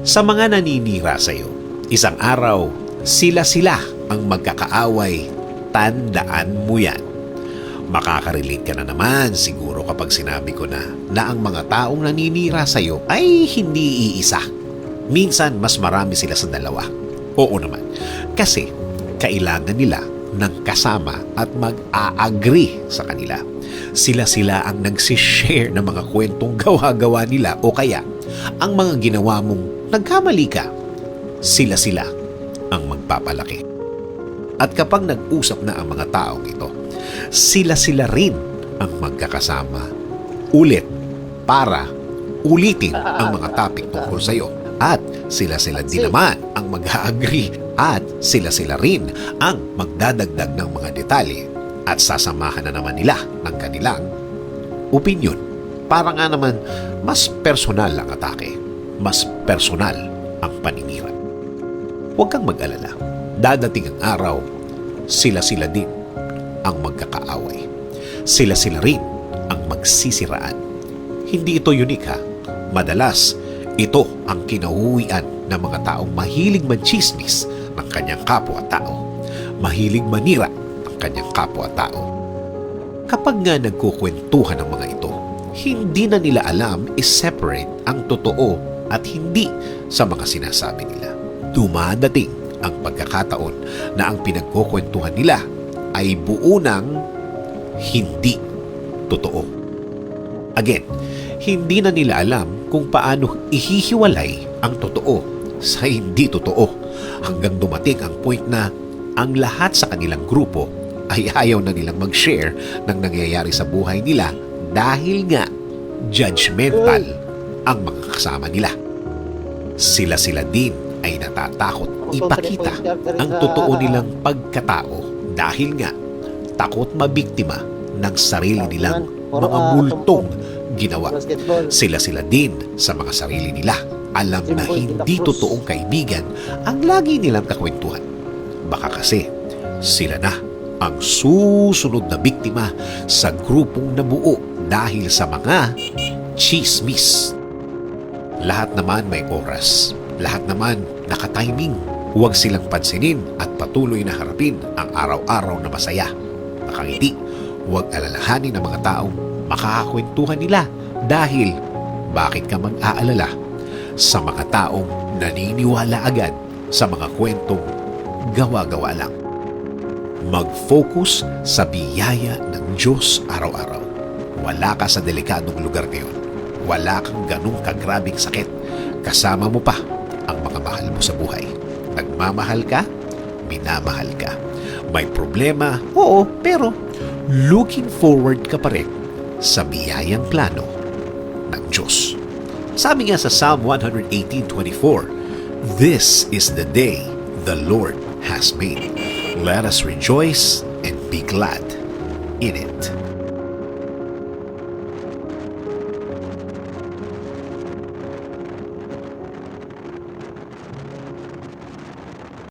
Sa mga naninira sa iyo, isang araw, sila-sila ang magkakaaway, tandaan mo yan. Makakarelate ka na naman siguro kapag sinabi ko na na ang mga taong naninira sa iyo ay hindi iisa. Minsan mas marami sila sa dalawa. Oo naman. Kasi kailangan nila ng kasama at mag-a-agree sa kanila. Sila-sila ang nagsishare ng mga kwentong gawa-gawa nila o kaya ang mga ginawa mong nagkamali ka. Sila-sila ang magpapalaki. At kapag nag-usap na ang mga taong ito, sila-sila rin ang magkakasama ulit para ulitin ang mga topic tungkol sa iyo. At sila-sila din naman ang mag-agree at sila-sila rin ang magdadagdag ng mga detalye at sasamahan na naman nila ng kanilang opinion. Para nga naman mas personal ang atake, mas personal ang paninira. Huwag kang mag-alala. Dadating ang araw, sila-sila din ang magkakaaway. Sila-sila rin ang magsisiraan. Hindi ito unique ha. Madalas, ito ang kinauwian ng mga taong mahilig manchismis ng kanyang kapwa-tao. Mahilig manira ng kanyang kapwa-tao. Kapag nga nagkukwentuhan ng mga ito, hindi na nila alam is-separate ang totoo at hindi sa mga sinasabi nila. Dumadating ang pagkakataon na ang pinagkukwentuhan nila ay buo ng hindi totoo. Again, hindi na nila alam kung paano ihihiwalay ang totoo sa hindi totoo hanggang dumating ang point na ang lahat sa kanilang grupo ay ayaw na nilang mag-share ng nangyayari sa buhay nila dahil nga judgmental ang mga kasama nila. Sila-sila din ay natatakot ipakita ang totoo nilang pagkatao dahil nga takot mabiktima ng sarili nilang mga multong ginawa. Sila-sila din sa mga sarili nila. Alam na hindi totoong kaibigan ang lagi nilang kakwentuhan. Baka kasi sila na ang susunod na biktima sa grupong nabuo dahil sa mga chismis. Lahat naman may oras. Lahat naman nakatiming. Huwag silang pansinin at patuloy na harapin ang araw-araw na masaya. Nakangiti, huwag alalahanin ng mga taong makakakwentuhan nila dahil bakit ka mag-aalala sa mga taong naniniwala agad sa mga kwentong gawa-gawa lang. Mag-focus sa biyaya ng Diyos araw-araw. Wala ka sa delikadong lugar ngayon. Wala kang ganong kagrabing sakit. Kasama mo pa ang mga mahal mo sa buhay. Nagmamahal ka, minamahal ka. May problema, oo, pero looking forward ka pa rin sa biyayang plano ng Diyos. Sabi nga sa Psalm 118.24, This is the day the Lord has made. Let us rejoice and be glad in it.